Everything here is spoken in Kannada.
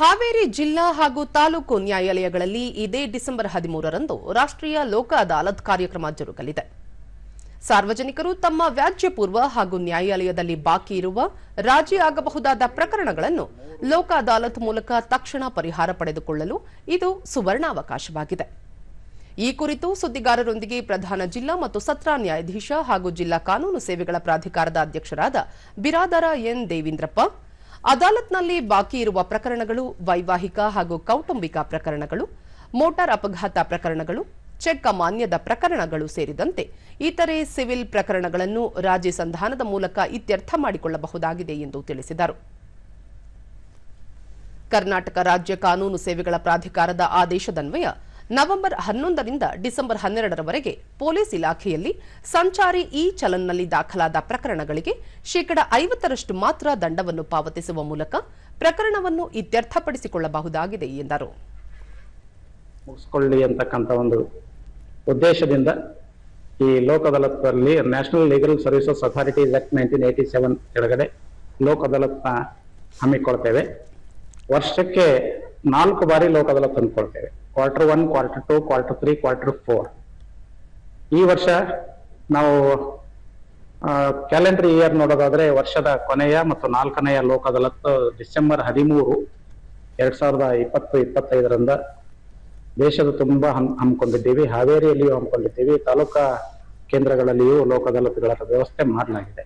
ಹಾವೇರಿ ಜಿಲ್ಲಾ ಹಾಗೂ ತಾಲೂಕು ನ್ಯಾಯಾಲಯಗಳಲ್ಲಿ ಇದೇ ಡಿಸೆಂಬರ್ ಹದಿಮೂರರಂದು ರಾಷ್ಟ್ರೀಯ ಲೋಕ ಅದಾಲತ್ ಕಾರ್ಯಕ್ರಮ ಜರುಗಲಿದೆ. ಸಾರ್ವಜನಿಕರು ತಮ್ಮ ವ್ಯಾಜ್ಯಪೂರ್ವ ಹಾಗೂ ನ್ಯಾಯಾಲಯದಲ್ಲಿ ಬಾಕಿ ಇರುವ ರಾಜಿ ಆಗಬಹುದಾದ ಪ್ರಕರಣಗಳನ್ನು ಲೋಕ ಅದಾಲತ್ ಮೂಲಕ ತಕ್ಷಣ ಪರಿಹಾರ ಪಡೆದುಕೊಳ್ಳಲು ಇದು ಸುವರ್ಣಾವಕಾಶವಾಗಿದೆ. ಈ ಕುರಿತು ಸುದ್ದಿಗಾರರೊಂದಿಗೆ ಪ್ರಧಾನ ಜಿಲ್ಲಾ ಮತ್ತು ಸತ್ರ ನ್ಯಾಯಾಧೀಶ ಹಾಗೂ ಜಿಲ್ಲಾ ಕಾನೂನು ಸೇವೆಗಳ ಪ್ರಾಧಿಕಾರದ ಅಧ್ಯಕ್ಷರಾದ ಬಿರಾದರ ಎನ್ ದೇವೀಂದ್ರಪ್ಪ ಅದಾಲತ್ನಲ್ಲಿ ಬಾಕಿ ಇರುವ ಪ್ರಕರಣಗಳು, ವೈವಾಹಿಕ ಹಾಗೂ ಕೌಟುಂಬಿಕ ಪ್ರಕರಣಗಳು, ಮೋಟಾರ್ ಅಪಘಾತ ಪ್ರಕರಣಗಳು, ಚೆಕ್ ಅಮಾನ್ಯದ ಪ್ರಕರಣಗಳು ಸೇರಿದಂತೆ ಇತರೆ ಸಿವಿಲ್ ಪ್ರಕರಣಗಳನ್ನು ರಾಜಿ ಸಂಧಾನದ ಮೂಲಕ ಇತ್ಯರ್ಥ ಮಾಡಿಕೊಳ್ಳಬಹುದಾಗಿದೆ ಎಂದು ತಿಳಿಸಿದರು. ಕರ್ನಾಟಕ ರಾಜ್ಯ ಕಾನೂನು ಸೇವೆಗಳ ಪ್ರಾಧಿಕಾರದ ಆದೇಶದನ್ವಯ ನವೆಂಬರ್ ಹನ್ನೊಂದರಿಂದ ಡಿಸೆಂಬರ್ ಹನ್ನೆರಡರವರೆಗೆ ಪೊಲೀಸ್ ಇಲಾಖೆಯಲ್ಲಿ ಸಂಚಾರಿ ಇ ಚಲನ್ನಲ್ಲಿ ದಾಖಲಾದ ಪ್ರಕರಣಗಳಿಗೆ ಶೇಕಡ ಐವತ್ತರಷ್ಟು ಮಾತ್ರ ದಂಡವನ್ನು ಪಾವತಿಸುವ ಮೂಲಕ ಪ್ರಕರಣವನ್ನು ಇತ್ಯರ್ಥಪಡಿಸಿಕೊಳ್ಳಬಹುದಾಗಿದೆ ಎಂದರು. ಅಂತಕ್ಕಂಥ ಒಂದು ಉದ್ದೇಶದಿಂದ ಈ Lok national legal services authorities act nineteen eighty seven ಕೆಳಗಡೆ ಲೋಕ್ ಹಮ್ಮಿಕೊಳ್ತೇವೆ. ವರ್ಷಕ್ಕೆ ನಾಲ್ಕು ಬಾರಿ Lok Adalat ಅಂದ್ಕೊಳ್ತೇವೆ quarter one quarter two quarter three quarter four ಈ ವರ್ಷ ನಾವು ಕ್ಯಾಲೆಂಡರ್ ಇಯರ್ ನೋಡೋದಾದ್ರೆ ವರ್ಷದ ಕೊನೆಯ ಮತ್ತು ನಾಲ್ಕನೆಯ ಲೋಕದಲತ್ತು ಡಿಸೆಂಬರ್ ಹದಿಮೂರು ಎರಡ್ ಸಾವಿರದ ಇಪ್ಪತ್ತು, ಇಪ್ಪತ್ತೈದರಿಂದ ದೇಶದ ತುಂಬಾ ಹಮ್ ಹಮ್ಮಿಕೊಂಡಿದ್ದೀವಿ. ಹಾವೇರಿಯಲ್ಲಿಯೂ ಹಮ್ಮಿಕೊಂಡಿದ್ದೀವಿ. ತಾಲೂಕಾ ಕೇಂದ್ರಗಳಲ್ಲಿಯೂ ಲೋಕ ಅದಾಲತ್ಗಳ ವ್ಯವಸ್ಥೆ ಮಾಡಲಾಗಿದೆ.